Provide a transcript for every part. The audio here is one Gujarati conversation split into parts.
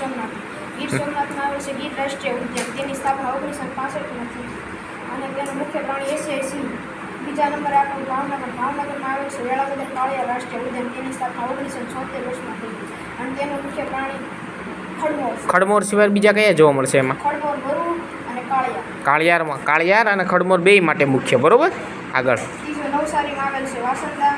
સોમનાથ. ગીર સોમનાથમાં આવેલ છે ગીર રાષ્ટ્રીય ઉદ્યાન તેની સ્થાપના ઓગણીસો પાસઠમાં થઈ. અને તેનું મુખ્ય પ્રાણી એશિયાઈ સિંહ. બીજા નંબરે આપણું ભાવનગર. ભાવનગરમાં આવેલ છે વેળાવદર કાળિયા રાષ્ટ્રીય ઉદ્યાન તેની સ્થાપના ઓગણીસો છોતેર વર્ષમાં થઈ. અને તેનું મુખ્ય પ્રાણી ખડમોર ખડમોર સિવાય બીજા કયા જોવા મળશે એમાં? ખડમોર વરુ અને કાળિયા કાળિયારમાં કાળિયાર અને ખડમોર બે માટે મુખ્ય. બરોબર? આગળ. ત્રીજું નવસારીમાં આવેલ છે વાસંદા.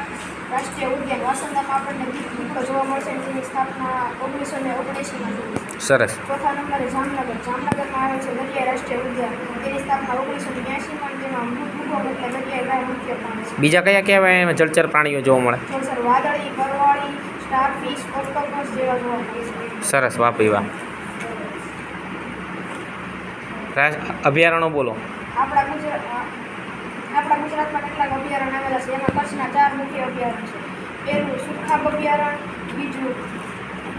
રાષ્ટ્રીય ઉદ્યાન વાસંદામાં આપણને દીપ દીપડો જોવા મળશે તેની સ્થાપના ઓગણીસો ને ઓગણએંસીમાં થઈ. સરસ. ચોથા નંબરે જામનગર. જામનગરમાં આવે છે દરિયા રાષ્ટ્રીય ઉદ્યાન તેની સ્થાપના ઓગણીસો ને બ્યાસીમાં તેમાં ભૂગોળ એટલે દરિયાઈ ગાય મુખ્ય પ્રાણી છે. બીજા કયા કહેવાય? એમાં જળચર પ્રાણીઓ જોવા મળે. જળચર વાદળી પરવાળી સ્ટારફિશ ઓક્ટોપસ જેવા જોવા મળે છે. સરસ. વાહ ભાઈ વાહ. રાજ અભયારણ્યો બોલો. આપણા ગુજરાત આપણા ગુજરાતમાં કેટલાક અભયારણ્ય આવેલા છે એમાં કચ્છના ચાર મુખ્ય અભયારણ્ય છે. પહેલું સુરખાબ અભયારણ્ય બીજું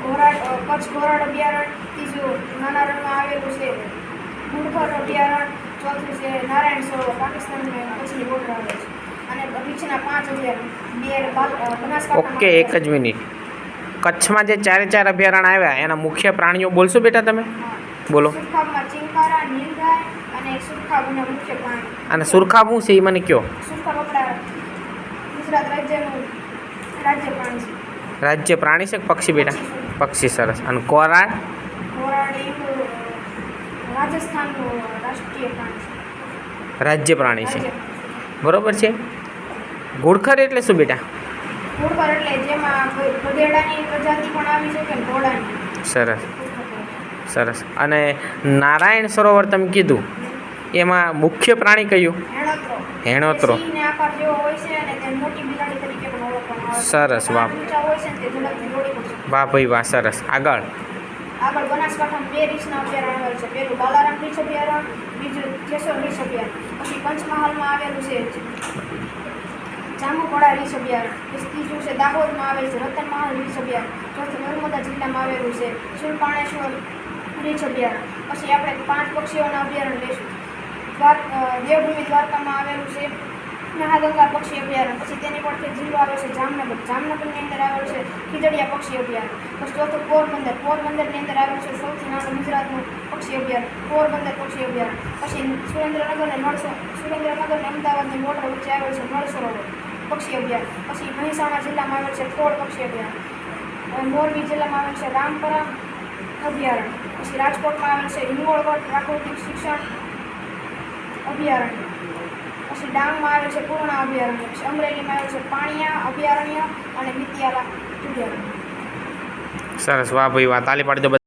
ઘોરાડ કચ્છ ઘોરાડ અભયારણ્ય ત્રીજું નાના રણમાં આવેલું છે ગુડખર અભયારણ્ય ચોથું છે નારાયણ સરોવર પાકિસ્તાન કચ્છની બોર્ડર આવે છે. અને બીચના પાંચ અભયારણ્ય બે ઓકે એક જ મિનિટ. કચ્છમાં જે ચારે ચાર અભયારણ્ય આવ્યા એના મુખ્ય પ્રાણીઓ બોલશો બેટા તમે? બોલો. સુરખાબમાં ચિંકારા નીલગાય સુરખાબના મુખ્ય પ્રાણી અને સુરખાબું છે એ મને કયો? સુરખાબ આપણા ગુજરાત રાજ્યનું રાજ્ય પ્રાણી છે. રાજ્ય પ્રાણી છે કે પક્ષી બેટા? પક્ષી સરસ. અને કોરાડ રાજસ્થાનનું રાષ્ટ્રીય પ્રાણી છે. રાજ્ય પ્રાણી છે. બરોબર છે? ઘોડખર એટલે શું બેટા? ઘોડખર એટલે જેમાં ગધેડાની પ્રજાતિ પણ આવી શકે ને ઘોડાની? સરસ. સરસ. અને નારાયણ સરોવર તમે કીધું. એમાં મુખ્ય પ્રાણી કયું? હેણોત્રો. હેણોત્રો. આકાર જેવો હોય છે અને તે મોટી બિલાડી તરીકે પણ ઓળખવામાં આવે છે. સરસ, વાહ. વાહ ભાઈ વાહ સરસ. આગળ. આગળ બનાસકાંઠામાં બે રીંછના અભયારણ્ય આવેલ છે. પહેલું બાલારામ રીંછ અભયારણ્ય બીજું જેસોર રીંછ અભયારણ્ય. પછી પંચમહાલમાં આવેલું છે જામુકોડા રીંછ અભયારણ્ય. પછી ત્રીજું છે દાહોદમાં આવેલ છે રતનમહાલ રીંછ અભયારણ્ય. ચોથું નર્મદા જિલ્લામાં આવેલું છે સુરપાણેશ્વર રીંછ અભયારણ્ય. પછી આપણે પાંચ પક્ષીઓના અભયારણ લઈશું. દેવભૂમિ દ્વારકામાં આવેલું છે. મહાગંગા પક્ષી અભયારણ્ય. પછી તેની પડખે જિલ્લો આવે છે જામનગર. જામનગરની અંદર આવેલું છે ખીજડીયા પક્ષી અભયારણ્ય. પછી ચોથું પોરબંદર. પોરબંદરની અંદર આવેલું છે સૌથી નાનું ગુજરાતનું પક્ષી અભયારણ્ય. પોરબંદર પક્ષી અભયારણ્ય. પછી સુરેન્દ્રનગર અને નળ સુરેન્દ્રનગર અને અમદાવાદની બોર્ડર વચ્ચે આવેલ છે નળ સરોવર પક્ષી અભયારણ્ય. પછી મહેસાણા જિલ્લામાં આવેલ છે ખોડ પક્ષી અભયારણ્ય. મોરબી જિલ્લામાં આવેલ છે રામપરા અભયારણ્ય. પછી રાજકોટમાં આવેલ છે હિંગોળગઢ પ્રાકૃતિક શિક્ષણ અભયારણ્ય. પછી ડાંગમાં આવેલ છે પૂર્ણા અભયારણ્ય, પછી અમરેલીમાં આવે છે પાણિયા અભયારણ્ય અને મિતિયાલા અભયારણ્ય. સરસ, વાહ ભાઈ, વાહ તાલી પાડી